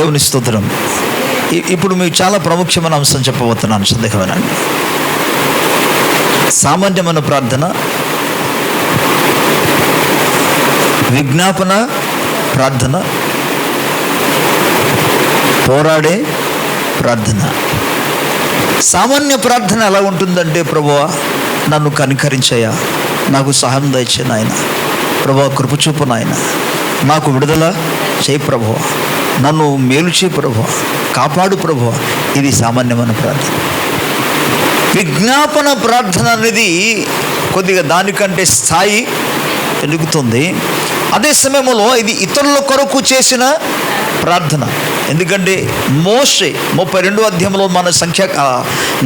దేవుని స్తోత్రం. ఇ- ఇప్పుడు మీకు చాలా ప్రాముఖ్యమైన అంశం చెప్పబోతున్నాను సందేహమైన సామాన్యమైన ప్రార్థన విజ్ఞాపన ప్రార్థన పోరాడే ప్రార్థన. సామాన్య ప్రార్థన ఎలా ఉంటుందంటే ప్రభువా నన్ను కనికరించయా నాకు సహాయం దయచే నాయన. ప్రభా కృపచూపు నాయన. నాకు విడుదల చేయి ప్రభువ. నన్ను మేలుచే ప్రభు కాపాడు ప్రభు ఇది సామాన్యమైన ప్రార్థన. విజ్ఞాపన ప్రార్థన అనేది కొద్దిగా దానికంటే స్థాయి పెరుగుతుంది. అదే సమయంలో ఇది ఇతరుల కొరకు చేసిన ప్రార్థన. ఎందుకంటే మోసే ముప్పై రెండో అధ్యాయంలో మన సంఖ్య నిర్గమకాండలో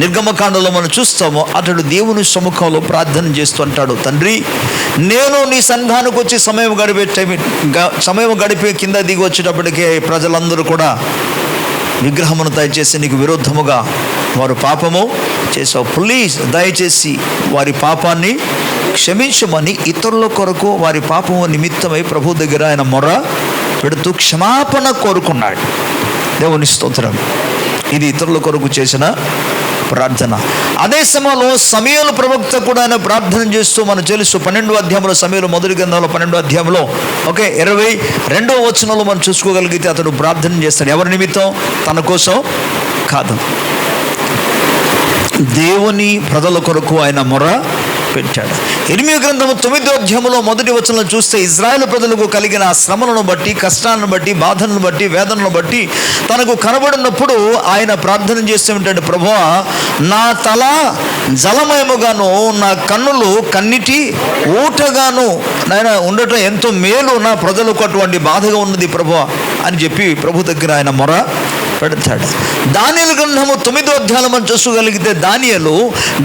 నిర్గమకాండంలో మనం చూస్తాము అతడు దేవుని సముఖంలో ప్రార్థన చేస్తూ అంటాడు తండ్రి నేను నీ సంఘానికి వచ్చి సమయం గడిపే టైం గ- సమయం గడిపే కింద దిగి వచ్చేటప్పటికే ప్రజలందరూ కూడా విగ్రహమును దయచేసి నీకు విరుద్ధముగా వారు పాపము చేసావు ప్లీజ్ దయచేసి వారి పాపాన్ని క్షమించమని ఇతరుల కొరకు వారి పాపము నిమిత్తమై ప్రభు దగ్గర ఆయన మొర పెడుతూ క్షమాపణ కోరుకున్నాడు. దేవుని స్తోత్రం. ఇది ఇతరుల కొరకు చేసిన ప్రార్థన. అదే సమయంలో సమయంలో ప్రవక్త కూడా ఆయన ప్రార్థన చేస్తూ మనం తెలుసు పన్నెండో అధ్యాయంలో సమయంలో మొదటి గ్రంథంలో పన్నెండో అధ్యాయంలో. ఓకే ఇరవై రెండో వచనంలో మనం చూసుకోగలిగితే అతడు ప్రార్థన చేస్తాడు. ఎవరి నిమిత్తం? తన కోసం కాదు. దేవుని ప్రజల కొరకు ఆయన మొర పెట్టాడు ఎనిమిది గ్రంథము తొమ్మిదో అధ్యాయంలో మొదటి వచనంలో చూస్తే ఇజ్రాయెల్ ప్రజలకు కలిగిన శ్రమలను బట్టి కష్టాలను బట్టి బాధలను బట్టి వేదనను బట్టి తనకు కనబడినప్పుడు ఆయన ప్రార్థన చేస్తూ ఉంటాడు ప్రభువ నా తల జలమయముగాను నా కన్నులు కన్నిటి ఊటగాను నాయన ఉండటం ఎంతో మేలు నా ప్రజలకు అటువంటి బాధగా ఉన్నది ప్రభా అని చెప్పి ప్రభు దగ్గర ఆయన మొర పెడతాడు దానియల గ్రంథము తొమ్మిదో అధ్యాయం మనం చూసుకోగలిగితే దానియలు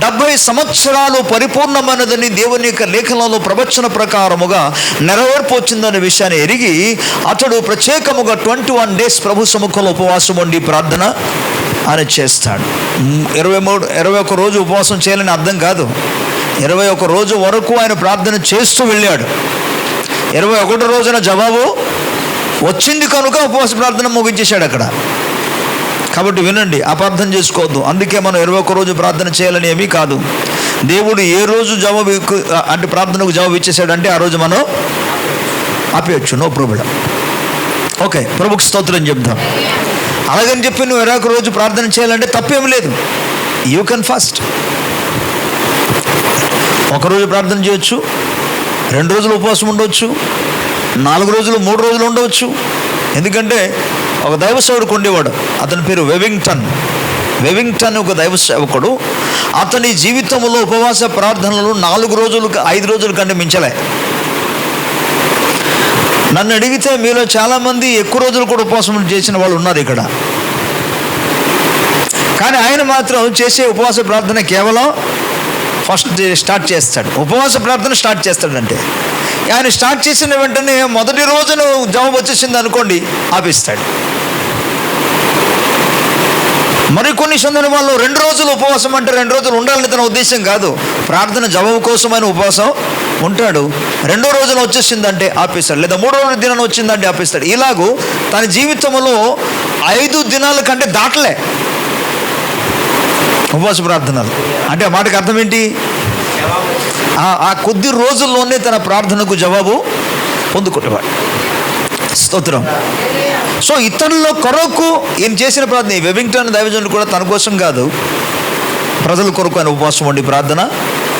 డెబ్బై సంవత్సరాలు పరిపూర్ణమైనదని దేవుని యొక్క లేఖనంలో ప్రవచన ప్రకారముగా నెరవేర్పు వచ్చిందనే విషయాన్ని ఎరిగి అతడు ప్రత్యేకముగా ట్వంటీ వన్ డేస్ ప్రభు సముఖంలో ఉపవాసం ఉండి ప్రార్థన ఆయన చేస్తాడు. ఇరవై మూడు ఇరవై ఒక రోజు ఉపవాసం చేయాలని అర్థం కాదు. ఇరవై ఒక రోజు వరకు ఆయన ప్రార్థన చేస్తూ వెళ్ళాడు. ఇరవై ఒకటో రోజున జవాబు వచ్చింది కనుక ఉపవాస ప్రార్థన ముగించేశాడు అక్కడ. కాబట్టి వినండి అపార్థం చేసుకోవద్దు. అందుకే మనం ఇరవై ఒక్క రోజు ప్రార్థన చేయాలని ఏమీ కాదు. దేవుడు ఏ రోజు జవాబు అంటే ప్రార్థనకు జవాబు ఇచ్చేసాడంటే ఆ రోజు మనం ఆపేయచ్చు. నో ప్రాబ్లం ఓకే ప్రభుకి స్తోత్రం చెప్దాం. అలాగని చెప్పి నువ్వు ఇరవై ఒక రోజు ప్రార్థన చేయాలంటే తప్పేం లేదు. యూ కెన్ ఫాస్ట్ ఒకరోజు ప్రార్థన చేయొచ్చు రెండు రోజులు ఉపవాసం ఉండవచ్చు నాలుగు రోజులు మూడు రోజులు ఉండవచ్చు ఎందుకంటే ఒక దైవ సేవకుడు ఉండేవాడు అతని పేరు వెవింగ్టన్. వెవింగ్టన్ ఒక దైవ సేవకుడు అతని జీవితంలో ఉపవాస ప్రార్థనలు నాలుగు రోజులు ఐదు రోజుల కంటే మించలే. నన్ను అడిగితే మీలో చాలామంది ఎక్కువ రోజులు కూడా ఉపవాసం చేసిన వాళ్ళు ఉన్నారు ఇక్కడ. కానీ ఆయన మాత్రం చేసే ఉపవాస ప్రార్థన కేవలం ఫస్ట్ స్టార్ట్ చేస్తాడు. ఉపవాస ప్రార్థన స్టార్ట్ చేస్తాడంటే. ఆయన స్టార్ట్ చేసిన వెంటనే మొదటి రోజున జవాబు వచ్చేసింది అనుకోండి ఆపిస్తాడు. మరికొన్ని సందర్భాల్లో రెండు రోజులు ఉపవాసం అంటే రెండు రోజులు ఉండాలని తన ఉద్దేశం కాదు. ప్రార్థన జవాబు కోసమైన ఉపవాసం ఉంటాడు. రెండో రోజున వచ్చేసిందంటే ఆపేస్తాడు. లేదా మూడో రోజు దినాన్ని వచ్చిందంటే ఆపేస్తాడు. ఇలాగూ తన జీవితంలో ఐదు దినాల కంటే దాటలే ఉపవాస ప్రార్థనలు. అంటే ఆ మాటకు అర్థం ఏంటి? ఆ- ఆ కొద్ది రోజుల్లోనే తన ప్రార్థనకు జవాబు పొందుకునేవాడు. స్తోత్రం. సో ఇతరుల కొరకు ఈయన చేసిన ప్రార్థన ఈ వెబింగ్టన్ దైవజనుడు కూడా తన కోసం కాదు. ప్రజల కొరకు ఆయన ఉపవాసం ఉండి ప్రార్థన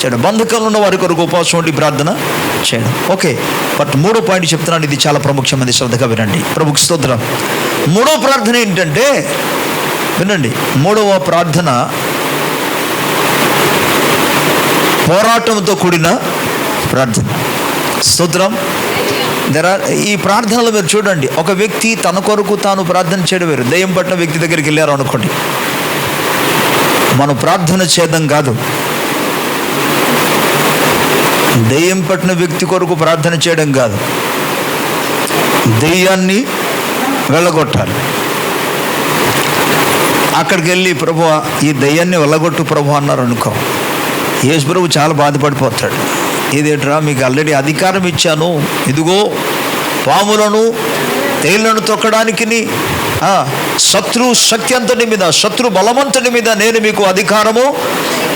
చేయడం. బంధకాలు ఉన్న వారి కొరకు ఉపవాసం ఉండి ప్రార్థన చేయడం. ఓకే బట్ మూడో పాయింట్ చెప్తున్నాను. ఇది చాలా ప్రముఖమైన శ్రద్ధగా వినండి. ప్రముఖ స్తోత్రం. మూడో ప్రార్థన ఏంటంటే వినండి. మూడవ ప్రార్థన పోరాటంతో కూడిన ప్రార్థన. స్తోత్రం. దెర్ ఈ ప్రార్థనలు మీరు చూడండి ఒక వ్యక్తి తన కొరకు తాను ప్రార్థన చేయడం వేరు. దయ్యం పట్టిన వ్యక్తి దగ్గరికి వెళ్ళారు అనుకోండి. మనం ప్రార్థన చేయడం కాదు. దయ్యం పట్టిన వ్యక్తి కొరకు ప్రార్థన చేయడం కాదు. దెయ్యాన్ని వెళ్ళగొట్టాలి. అక్కడికి వెళ్ళి ప్రభు ఈ దయ్యాన్ని వెళ్ళగొట్టు ప్రభు అన్నారు అనుకో. యేసు ప్రభు చాలా బాధపడిపోతాడు. ఇదేట్రా మీకు ఆల్రెడీ అధికారం ఇచ్చాను. ఇదిగో పాములను తేళ్ళను తొక్కడానికి శత్రు శక్తి అంతటి మీద శత్రు బలవంతుడి మీద నేను మీకు అధికారము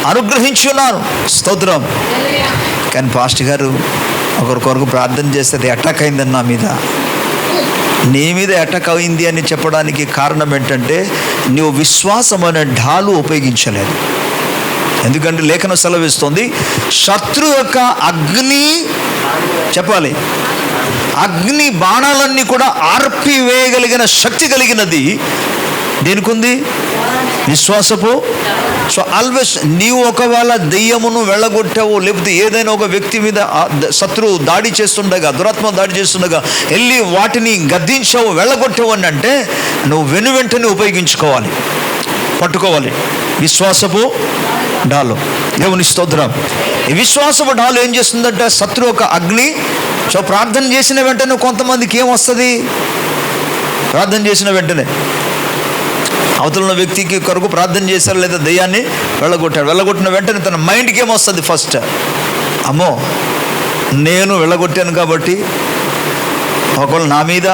అనుగ్రహించున్నాను. స్తోత్రం. కానీ పాస్టర్ గారు ఒకరికొరకు ప్రార్థన చేస్తే అటాక్ అయిందని నా మీద. నీ మీద అటాక్ అయింది అని చెప్పడానికి కారణం ఏంటంటే నువ్వు విశ్వాసం అనే ఢాలు ఉపయోగించలేదు. ఎందుకంటే లేఖనం సెలవిస్తుంది శత్రు యొక్క అగ్ని చెప్పాలి అగ్ని బాణాలన్నీ కూడా ఆర్పివేయగలిగిన శక్తి కలిగినది. దేనికుంది? విశ్వాసపు. సో ఆల్వేస్ నీవు ఒకవేళ దెయ్యమును వెళ్ళగొట్టావు లేకపోతే ఏదైనా ఒక వ్యక్తి మీద శత్రువు దాడి చేస్తుండగా దురాత్మ దాడి చేస్తుండగా వెళ్ళి వాటిని గద్దించావు వెళ్ళగొట్టావు అని అంటే నువ్వు వెను వెంటనే ఉపయోగించుకోవాలి. పట్టుకోవాలి. విశ్వాసపు. డాలు. దేవుని స్తోత్రం. ఈ విశ్వాసపు డాలు ఏం చేస్తుందంటే శత్రు ఒక అగ్ని. సో ప్రార్థన చేసిన వెంటనే కొంతమందికి ఏం వస్తుంది? ప్రార్థన చేసిన వెంటనే. అవతల ఉన్న వ్యక్తికి కొరకు ప్రార్థన చేశారు లేదా దయ్యాన్ని? వెళ్ళగొట్టాడు. వెళ్ళగొట్టిన వెంటనే తన మైండ్కి ఏమొస్తుంది ఫస్ట్? అమ్మో నేను వెళ్ళగొట్టాను కాబట్టి ఒకవేళ నా మీద?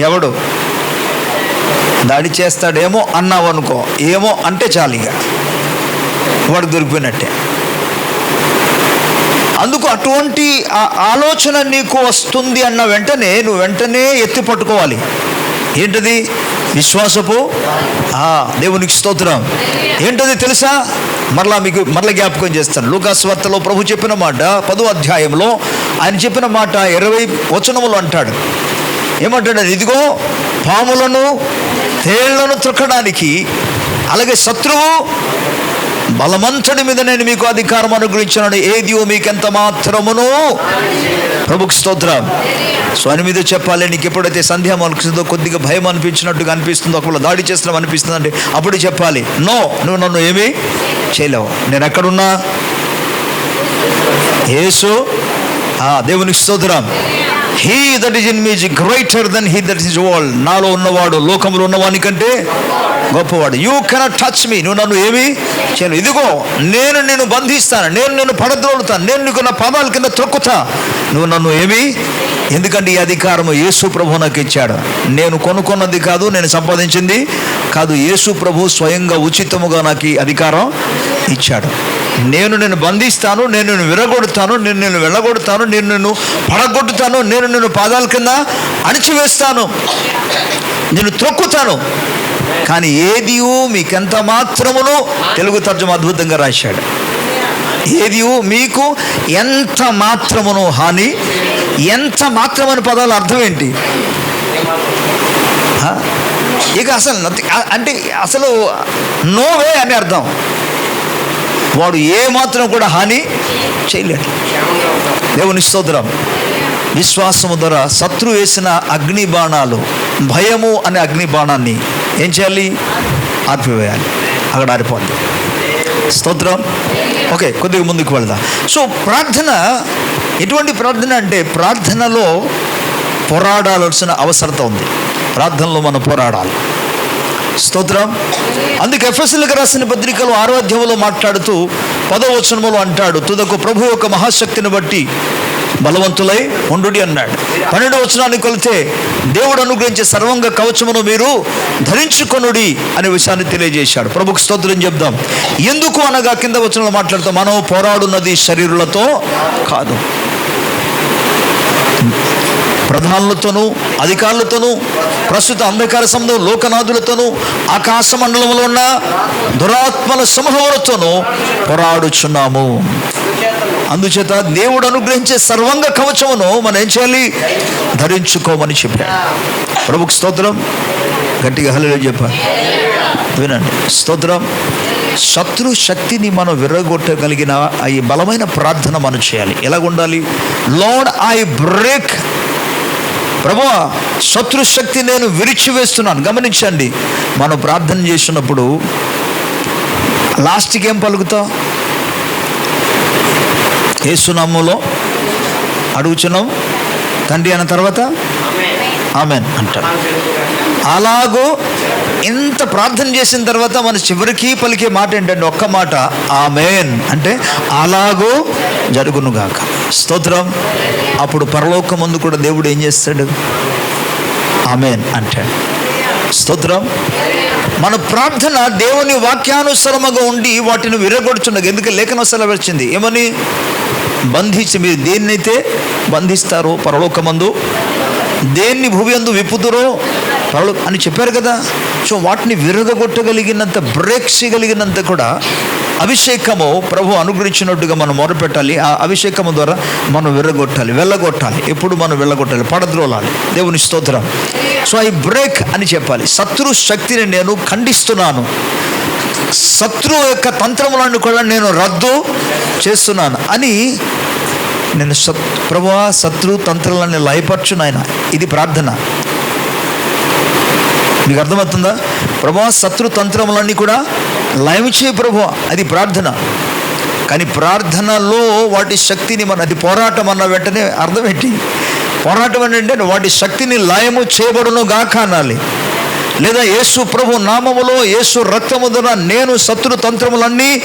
ఎవడు? దాడి చేస్తాడేమో అన్నావు అనుకో ఏమో అంటే చాలు ఇక. వాడు దొరికిపోయినట్టే. అందుకు అటువంటి ఆ ఆలోచన నీకు వస్తుంది అన్న వెంటనే నువ్వు వెంటనే ఎత్తి పట్టుకోవాలి. ఏంటది? విశ్వాసపు? దేవునికి స్తోత్రం. ఏంటది తెలుసా? మరలా మీకు మరల జ్ఞాపకం చేస్తాను. లూకాస్ వార్తలో ప్రభు చెప్పిన మాట పదో అధ్యాయంలో ఆయన చెప్పిన మాట ఇరవై వచనములు అంటాడు. ఏమంటాడు? ఇదిగో పాములను తేళ్ళను త్రొక్కడానికి అలాగే శత్రువు బలమంతుడి మీద నేను మీకు అధికారం అనుగ్రహించాను ఏదియో మీకు ఎంత మాత్రమును? ప్రభుకు స్తోత్రం. సో అని మీద చెప్పాలి నీకు ఎప్పుడైతే సందేహం అనిపిస్తుందో కొద్దిగా భయం అనిపించినట్టుగా అనిపిస్తుందో ఒకవేళ దాడి చేస్తున్నాం అనిపిస్తుంది అంటే అప్పుడు చెప్పాలి. నో నువ్వు నన్ను ఏమీ చేయలేవు. నేను ఎక్కడున్నా? యేసు ఆ దేవునికి స్తోత్రం. He that is in me is greater than he that is world నాలో ఉన్నవాడు లోకంలో ఉన్నవాని కంటే గొప్పవాడు. యూ కెనాట్ టచ్ మీ నువ్వు నన్ను ఏమి చేయను ఇదిగో నేను నిన్ను బంధిస్తాను. నేను నిన్ను పడద్రోలుతాను. నేను నీకు నా పాదాల కింద తొక్కుతా నువ్వు నన్ను ఏమి? ఎందుకంటే ఈ అధికారము యేసు ప్రభు నాకు ఇచ్చాడు. నేను కొనుక్కున్నది కాదు నేను సంపాదించింది కాదు. యేసు ప్రభు స్వయంగా ఉచితముగా నాకు ఈ అధికారం ఇచ్చాడు. నేను నిన్ను బంధిస్తాను నేను నిన్ను విరగొడతాను నేను నిన్ను వెళ్ళగొడతాను నేను నిన్ను పడగొట్టుతాను నేను నిన్ను పాదాల కింద అణిచివేస్తాను. నేను త్రొక్కుతాను. కానీ ఏదియు మీకెంత మాత్రమును తెలుగు తర్జుమ అద్భుతంగా రాశాడు. ఏదియు మీకు ఎంత మాత్రమును హాని ఎంత మాత్రమని పదాలు అర్థం ఏంటి ఇక అసలు అంటే అసలు నోవే అని అర్థం. వాడు ఏ మాత్రం కూడా హాని చేయలేడు. దేవుని స్తోత్రం. విశ్వాసము ద్వారా శత్రు వేసిన అగ్ని బాణాలు భయము అనే అగ్ని బాణాన్ని ఏం చేయాలి? ఆర్పివేయాలి అక్కడ ఆరిపోద్ది స్తోత్రం. ఓకే కొద్దిగా ముందుకు వెళ్దాం. సో ప్రార్థన ఎటువంటి ప్రార్థన అంటే ప్రార్థనలో పోరాడాల్సిన అవసరత ఉంది. ప్రార్థనలో మనం పోరాడాలి. స్తోత్రం. అందుకే ఎఫ్ఎస్ఎల్కి రాసిన పత్రికలు ఆరోధ్యంలో మాట్లాడుతూ పదవచనములు అంటాడు తుదకు ప్రభు యొక్క మహాశక్తిని బట్టి బలవంతులై ఉండు అన్నాడు. పన్నెండు వచనానికి కొలితే దేవుడు అనుగ్రహించే సర్వంగ కవచమును మీరు ధరించుకొనుడి అనే విషయాన్ని తెలియజేశాడు. ప్రభుకు స్తోత్రం చెప్దాం. ఎందుకు అనగా కింద వచనంలో మాట్లాడుతూ మనం పోరాడున్నది శరీరులతో కాదు. ప్రధానులతోనూ అధికారులతోనూ ప్రస్తుత అంధకార సముద్రం లోకనాథులతోనూ ఆకాశ మండలంలో ఉన్న దురాత్మల సమూహములతోనూ పోరాడుచున్నాము. అందుచేత దేవుడు అనుగ్రహించే సర్వంగ కవచమును మనం ఏం చేయాలి? ధరించుకోమని చెప్పాడు. ప్రభుకు స్తోత్రం. గట్టిగా హలో చెప్పాలి వినండి. స్తోత్రం. శత్రు శక్తిని మనం విరగొట్టగలిగిన ఈ బలమైన ప్రార్థన మనం చేయాలి. ఎలాగ ఉండాలి? లార్డ్ ఐ బ్రేక్ ప్రభు శత్రు శక్తి నేను విరిచివేస్తున్నాను. గమనించండి. మనం ప్రార్థన చేసినప్పుడు లాస్ట్కి ఏం పలుకుతాం? ఏసునామంలో అడుగుచున్నాం. తండ్రి అన్న తర్వాత? ఆమెన్. అంటాడు అలాగూ ఇంత ప్రార్థన చేసిన తర్వాత మన చివరికి పలికే మాట ఏంటంటే ఒక్క మాట ఆమెన్. అంటే అలాగూ జరుగునుగాక స్తోత్రం. అప్పుడు పరలోకం ముందు కూడా దేవుడు ఏం చేస్తాడు? ఆమెన్ అంటాడు. స్తోత్రం. మన ప్రార్థన దేవుని వాక్యానుసరముగా ఉండి వాటిని విరగొడుచుండగా ఎందుకు? లేఖన సెలవిచ్చింది ఏమని? బంధించి మీరు దేన్నైతే బంధిస్తారో పరలోకమందు దేన్ని భూమి అందు విప్పుతురో పరలో అని చెప్పారు కదా. సో వాటిని విరగొట్టగలిగినంత బ్రేక్ చేయగలిగినంత కూడా అభిషేకము ప్రభు అనుగ్రహించినట్టుగా మనం మొరపెట్టాలి. ఆ అభిషేకము ద్వారా మనం విరగొట్టాలి వెళ్ళగొట్టాలి. ఎప్పుడు మనం వెళ్ళగొట్టాలి? పడద్రోలాలి. దేవుని స్తోత్రం. సో ఐ బ్రేక్ అని చెప్పాలి. శత్రు శక్తిని నేను ఖండిస్తున్నాను. శత్రువు యొక్క తంత్రములను కూడా నేను రద్దు చేస్తున్నాను అని నేను సత్ ప్రభా శత్రు తంత్రాలను లయపరచు నాయన. ఇది ప్రార్థన. మీకు అర్థమవుతుందా? ప్రభా శత్రు తంత్రములన్నీ కూడా లయం చేయి ప్రభు అది ప్రార్థన. కానీ ప్రార్థనలో వాటి శక్తిని మన అది పోరాటం అన్న వెంటనే అర్థమేంటి పోరాటం అంటే వాటి శక్తిని లయము చేయబడును గాక అనాలి. లేదా యేసు ప్రభు నామములో యేసు రక్తముదన నేను శత్రు తంత్రములన్నీ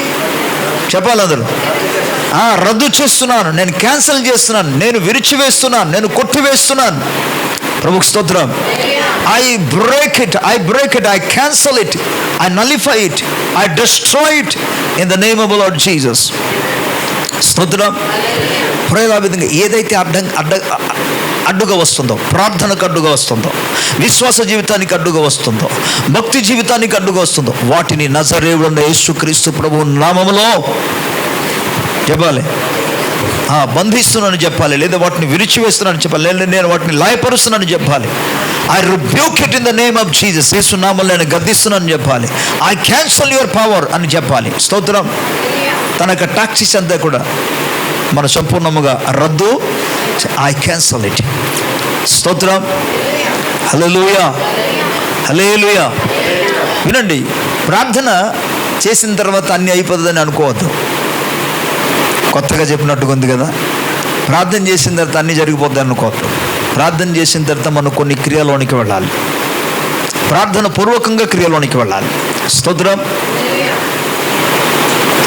చెప్పాలి అందులో. రద్దు చేస్తున్నాను నేను క్యాన్సిల్ చేస్తున్నాను నేను విరిచివేస్తున్నాను నేను కొట్టివేస్తున్నాను. ప్రభుకి స్తోత్రం. I break it I break it I cancel it I nullify it I destroy it in the name of lord Jesus స్తోత్రం. ప్రయోగా విధంగా ఏదైతే అడ్డం అడ్డ అడ్డుగా వస్తుందో ప్రార్థనకు అడ్డుగా వస్తుందో విశ్వాస జీవితానికి అడ్డుగా వస్తుందో భక్తి జీవితానికి అడ్డుగా వస్తుందో వాటిని నజరేవుడు యేసుక్రీస్తు ప్రభు నామములో చెప్పాలి. బంధిస్తున్నాను చెప్పాలి లేదా వాటిని విరిచివేస్తున్నాను చెప్పాలి లేదా నేను వాటిని లాయపరుస్తున్నాను చెప్పాలి. I rebuke it in the name of Jesus యేసునామం నేను గద్దిస్తున్నాను చెప్పాలి. ఐ క్యాన్సల్ యువర్ పవర్ అని చెప్పాలి. స్తోత్రం. తన యొక్క టాక్సీస్ అంతా కూడా మన సంపూర్ణముగా రద్దు. ఐ క్యాన్సల్ ఇట్ స్తోత్రం. హల్లెలూయా హల్లెలూయా వినండి ప్రార్థన చేసిన తర్వాత అన్నీ అయిపోతుందని అనుకోవద్దు. కొత్తగా చెప్పినట్టుగా ఉంది కదా. ప్రార్థన చేసిన తర్వాత అన్నీ జరిగిపోద్ది అనుకోవద్దు ప్రార్థన చేసిన తర్వాత మనం కొన్ని క్రియలోనికి వెళ్ళాలి. ప్రార్థన పూర్వకంగా క్రియలోనికి వెళ్ళాలి. స్తోత్రం.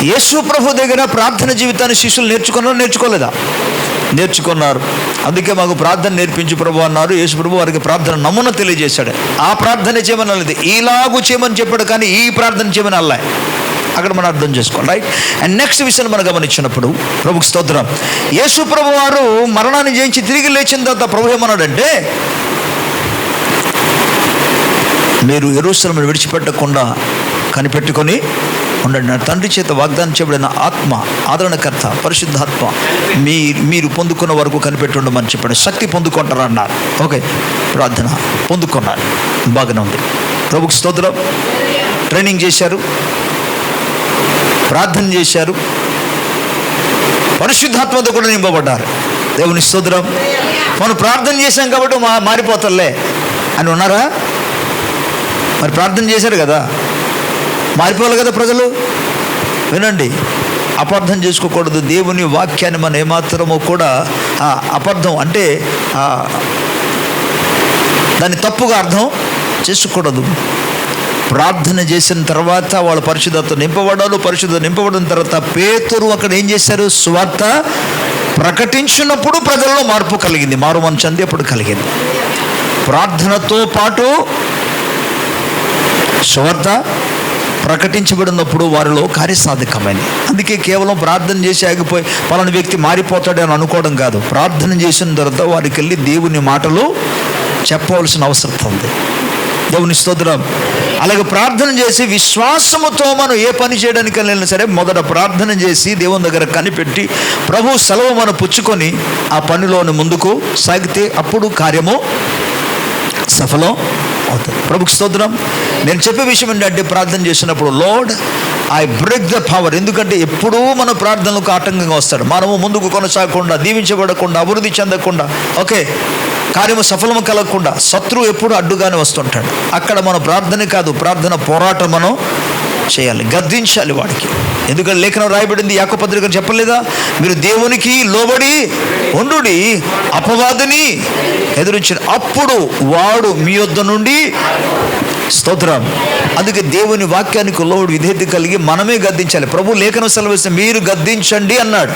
యేసు ప్రభు దగ్గర ప్రార్థన జీవితాన్ని శిష్యులు నేర్చుకున్నారు నేర్చుకోలేదా? నేర్చుకున్నారు. అందుకే మాకు ప్రార్థన నేర్పించి ప్రభు అన్నారు. యేసు ప్రభు వారికి ప్రార్థన నమూనా తెలియజేశాడు. ఆ ప్రార్థన చేయమని అనలేదు ఈలాగు చేయమని చెప్పాడు కానీ ఈ ప్రార్థన చేయమని అల్లాయి అక్కడ మనం అర్థం చేసుకోండి రైట్ అండ్ నెక్స్ట్ విషయాన్ని మనం గమనించినప్పుడు ప్రభుకు స్తోత్రం. యేసు ప్రభు వారు మరణాన్ని జయించి తిరిగి లేచిన తర్వాత ప్రభు ఏమన్నాడంటే మీరు ఎరుసలను విడిచిపెట్టకుండా కనిపెట్టుకొని ఉండండి. నా తండ్రి చేత వాగ్దానం చేయబడిన ఆత్మ ఆదరణకర్త పరిశుద్ధాత్మ మీ మీరు పొందుకున్న వరకు కనిపెట్టి ఉండమని చెప్పాడు. శక్తి పొందుకుంటారా? అన్నారు. ఓకే ప్రార్థన. పొందుకున్నారు. బాగానే ఉంది. ప్రభుకి స్తోత్రం. ట్రైనింగ్ చేశారు. ప్రార్థన చేశారు. పరిశుద్ధాత్మతో కూడా నింపబడ్డారు. దేవుని స్తోత్రం. మనం ప్రార్థన చేశాం కాబట్టి మా మారిపోతలే. అని ఉన్నారా? మరి ప్రార్థన చేశారు కదా? మారిపోవాలి కదా ప్రజలు? వినండి. అపార్థం చేసుకోకూడదు. దేవుని వాక్యాన్ని మనం ఏమాత్రమో కూడా ఆ, అపార్థం అంటే దాన్ని తప్పుగా అర్థం చేసుకోకూడదు. ప్రార్థన చేసిన తర్వాత వాళ్ళ పరిశుద్ధత నింపబడాలు పరిశుద్ధత నింపబడిన తర్వాత పేతురు అక్కడ ఏం చేశారు? స్వార్థ ప్రకటించినప్పుడు ప్రజల్లో మార్పు కలిగింది మారు మనసు అంది అప్పుడు కలిగింది. ప్రార్థనతో పాటు సువార్త ప్రకటించబడినప్పుడు వారిలో కార్యసాధకమైంది. అందుకే కేవలం ప్రార్థన చేసి ఆగిపోయి పలాని వ్యక్తి మారిపోతాడు అని అనుకోవడం కాదు. ప్రార్థన చేసిన తర్వాత వారికి వెళ్ళి దేవుని మాటలు చెప్పవలసిన అవసరం ఉంది. దేవుని స్తోత్రం. అలాగే ప్రార్థన చేసి విశ్వాసముతో మనం ఏ పని చేయడానికి వెళ్ళినా సరే మొదట ప్రార్థన చేసి దేవుని దగ్గర కనిపెట్టి ప్రభు సెలవు మనం పుచ్చుకొని ఆ పనిలోని ముందుకు సాగితే అప్పుడు కార్యము సఫలం అవుతుంది. ప్రభుకి స్తోత్రం. నేను చెప్పే విషయం ఏంటంటే ప్రార్థన చేసినప్పుడు lord I break the power ఎందుకంటే ఎప్పుడూ మన ప్రార్థనలకు ఆటంకంగా వస్తాడు. మనము ముందుకు కొనసాగకుండా దీవించబడకుండా అభివృద్ధి చెందకుండా ఓకే కార్యము సఫలము కలగకుండా శత్రువు ఎప్పుడు అడ్డుగానే వస్తుంటాడు. అక్కడ మన ప్రార్థన కాదు ప్రార్థన పోరాటం మనం చేయాలి గద్దించాలి వాడికి. ఎందుకంటే లేఖనం రాయబడింది యాకపత్రిక చెప్పలేదా? మీరు దేవునికి లోబడి ఉండుడి అపవాదిని ఎదురించిన అప్పుడు వాడు మీ యొద్ద నుండి స్తోత్రం. అందుకే దేవుని వాక్యానికి లోడు విధేయత కలిగి మనమే గద్దించాలి. ప్రభు లేఖనం సెలవిస్తే మీరు గద్దించండి అన్నాడు.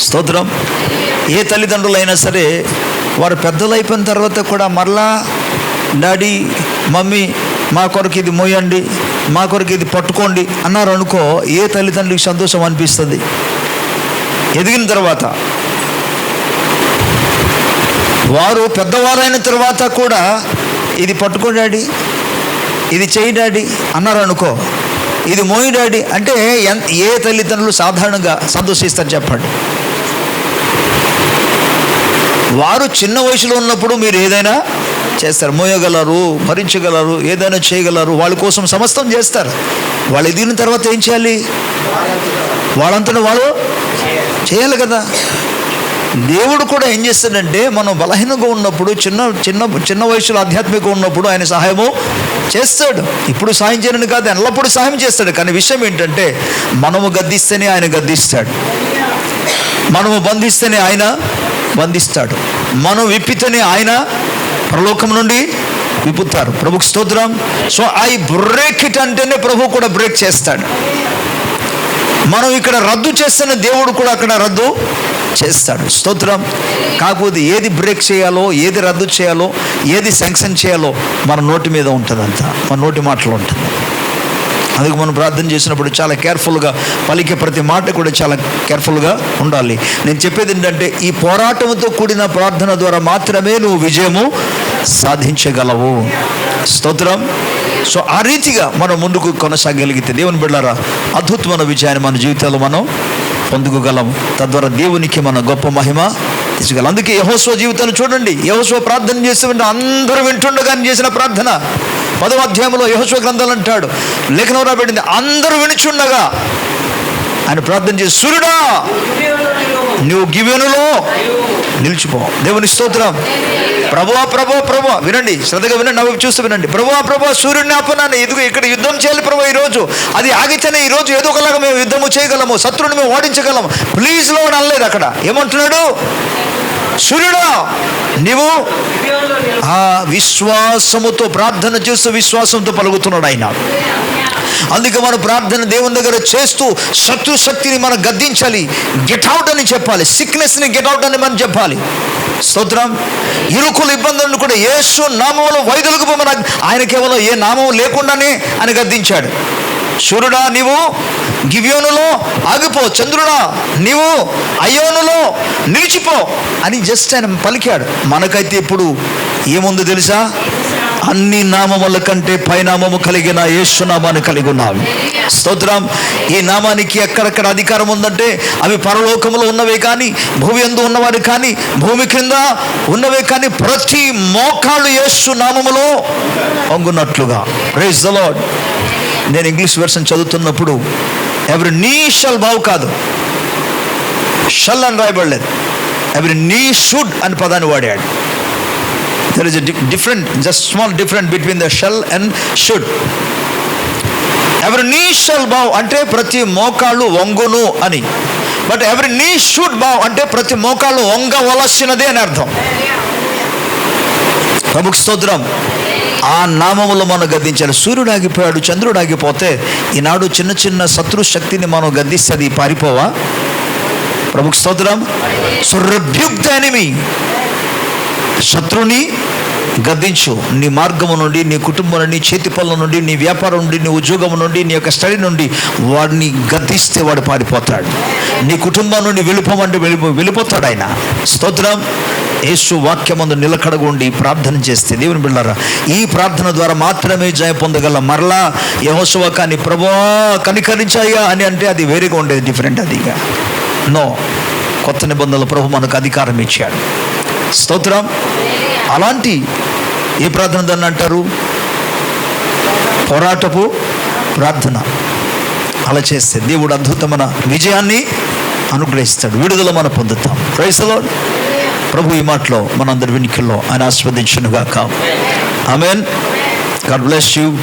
స్తోత్రం. ఏ తల్లిదండ్రులైనా సరే వారు పెద్దలు అయిపోయిన తర్వాత కూడా మరలా డాడీ మమ్మీ మా కొరకు ఇది మోయండి మా కొరకు ఇది పట్టుకోండి అన్నారు అనుకో ఏ తల్లిదండ్రులకి సంతోషం అనిపిస్తుంది? ఎదిగిన తర్వాత వారు పెద్దవారైన తర్వాత కూడా ఇది పట్టుకో డాడీ ఇది చేయి డాడీ అన్నారు అనుకో ఇది మోయి డాడీ అంటే ఏ తల్లిదండ్రులు సాధారణంగా సంతోషిస్తారు చెప్పండి. వారు చిన్న వయసులో ఉన్నప్పుడు మీరు ఏదైనా చేస్తారు మోయగలరు భరించగలరు ఏదైనా చేయగలరు వాళ్ళ కోసం సమస్తం చేస్తారు. వాళ్ళు ఎదిగిన తర్వాత ఏం చేయాలి? వాళ్ళంతటా వాళ్ళు చేయాలి కదా. దేవుడు కూడా ఏం చేస్తాడంటే మనం బలహీనంగా ఉన్నప్పుడు చిన్న చిన్న చిన్న వయసులో ఆధ్యాత్మికంగా ఉన్నప్పుడు ఆయన సహాయము చేస్తాడు. ఇప్పుడు సాయం చేయను కాదు ఎల్లప్పుడూ సహాయం చేస్తాడు. కానీ విషయం ఏంటంటే మనము గద్దిస్తేనే ఆయన గద్దిస్తాడు. మనము బంధిస్తేనే ఆయన బంధిస్తాడు. మనం విప్పితేనే ఆయన ప్రలోకం నుండి విప్పుతారు. ప్రభుకు స్తోత్రం. సో ఐ బ్రేక్ ఇట్ అంటేనే ప్రభు కూడా బ్రేక్ చేస్తాడు. మనం ఇక్కడ రద్దు చేస్తున్న దేవుడు కూడా అక్కడ రద్దు చేస్తాడు. స్తోత్రం. కాకపోతే ఏది బ్రేక్ చేయాలో ఏది రద్దు చేయాలో ఏది శాంక్షన్ చేయాలో మన నోటి మీద ఉంటుందంతా. మన నోటి మాటలు ఉంటుంది. అందుకు మనం ప్రార్థన చేసినప్పుడు చాలా కేర్ఫుల్గా పలికే ప్రతి మాట కూడా చాలా కేర్ఫుల్గా ఉండాలి. నేను చెప్పేది ఏంటంటే ఈ పోరాటంతో కూడిన ప్రార్థన ద్వారా మాత్రమే నువ్వు విజయము సాధించగలవు. స్తోత్రం. సో ఆ రీతిగా మనం ముందుకు కొనసాగలిగితే దేవుని బిడ్డారా అద్భుతమైన విజయాన్ని మన జీవితాల్లో మనం పొందుకోగలం. తద్వారా దేవునికి మన గొప్ప మహిమ తీసుకెళ్ళాలి అందుకే యహోస్వ జీవితాన్ని చూడండి. యహోస్వ ప్రార్థన చేస్తే అందరూ వింటుండగా ఆయన చేసిన ప్రార్థన. పదవ అధ్యాయంలో యహోస్వ గ్రంథాలు అంటాడు. లేఖనం రాబడింది అందరూ వినుచుండగా. ఆయన ప్రార్థన చేసి సూర్యుడా నువ్వు గివెనులో నిలిచిపో. దేవుని స్తోత్రం. ప్రభువా ప్రభు ప్రభు వినండి. శ్రద్ధగా వినండి. నవ్వు చూస్తూ వినండి. ప్రభువా ప్రభు సూర్యుడిని ఆపనాను ఎదుగు ఇక్కడ యుద్ధం చేయాలి ప్రభు ఈ రోజు అది ఆగితేనే ఈ రోజు ఏదో ఒకలాగా మేము యుద్ధము చేయగలము. శత్రుని మేము ఓడించగలము ప్లీజ్లో అనలేదు అక్కడ. ఏమంటున్నాడు? సూర్యుడా నీవు ఆ విశ్వాసముతో ప్రార్థన చేస్తూ విశ్వాసంతో పలుకుతున్నాడు ఆయన. అందుకే మన ప్రార్థన దేవుని దగ్గర చేస్తూ శత్రు శక్తిని మనం గద్దించాలి. గెట్ అవుట్ అని చెప్పాలి. సిక్నెస్ని గెట్అవుట్ అని మనం చెప్పాలి. స్తోత్రం. ఇరుకుల ఇబ్బందులను కూడా యేసు నామంలో వైద్యులకు పోమని ఆయన కేవలం ఏ నామం లేకుండానే ఆయన గద్దించాడు. సూర్యుడా నీవు గివ్యోనులో ఆగిపో. చంద్రుడా నీవు అయోనులో నిలిచిపో అని జస్ట్ ఆయన పలికాడు. మనకైతే ఇప్పుడు ఏముందో తెలుసా? అన్ని నామముల కంటే పైనామము కలిగిన యేసునామాన్ని కలిగి ఉన్నావి. స్తోత్రం. ఈ నామానికి ఎక్కడెక్కడ అధికారం ఉందంటే అవి పరలోకములో ఉన్నవే కానీ భూమి ఎందు ఉన్నవారు కానీ భూమి క్రింద ఉన్నవే కానీ ప్రతి మోకాళ్ళు యేసు నామములో వంగునట్లుగా. ప్రైజ్ ద లార్డ్ నేను ఇంగ్లీష్ వెర్షన్ చదువుతున్నప్పుడు ఎవరి నీ షల్ బావు కాదు. షల్ అని రాయబడలేదు. ఎవరి నీ షుడ్ అని పదాన్ని వాడాడు. There is different just small different between the shall and should ఎవరి నీ షెల్ బావ్ అంటే ప్రతి మోకాళ్ళు వంగును అని బట్ ఎవరి నీ షుడ్ బావ్ అంటే ప్రతి మోకాళ్ళు వంగవలసినదే అని అర్థం. ప్రభుకు స్తోత్రం. ఆ నామములో మనం గద్దించాలి. సూర్యుడు ఆగిపోయాడు చంద్రుడు ఆగిపోతే ఈనాడు చిన్న చిన్న శత్రు శక్తిని మనం గద్దిస్తే అది పారిపోవా? ప్రభుకు స్తోత్రం. సో రిబ్యూక్ ఎనిమి శత్రుని గద్దించు. నీ మార్గము నుండి నీ కుటుంబం నుండి చేతి పనుల నుండి నీ వ్యాపారం నుండి నీ ఉద్యోగం నుండి నీ యొక్క స్టడీ నుండి వాడిని గద్దిస్తే వాడు పారిపోతాడు. నీ కుటుంబం నుండి వెళ్ళిపోమంటే వెళ్ళి వెళ్ళిపోతాడు ఆయన. స్తోత్రం. యేసు వాక్యమందు నిలకడగుండి ప్రార్థన చేస్తే దేవుని బిళ్ళారా ఈ ప్రార్థన ద్వారా మాత్రమే జయ పొందగల మరలా యహోశవ కానీ ప్రభా కనికరించాయా అని అంటే అది వేరేగా ఉండేది డిఫరెంట్ అది ఇక. నో కొత్త నిబంధనలు ప్రభు మనకు అధికారం ఇచ్చాడు. స్తోత్రం. అలాంటి ఏ ప్రార్థన దాన్ని అంటారు? పోరాటపు ప్రార్థన. అలా చేస్తే దేవుడు అద్భుతమైన విజయాన్ని అనుగ్రహిస్తాడు. విడుదల మనం పొందుతాం. ప్రైసలో ప్రభు ఈ మాటలో మనందరి వెనుకల్లో ఆయన ఆస్వాదించునుగాక ఆమెన్ గాడ్ బ్లెస్ యూ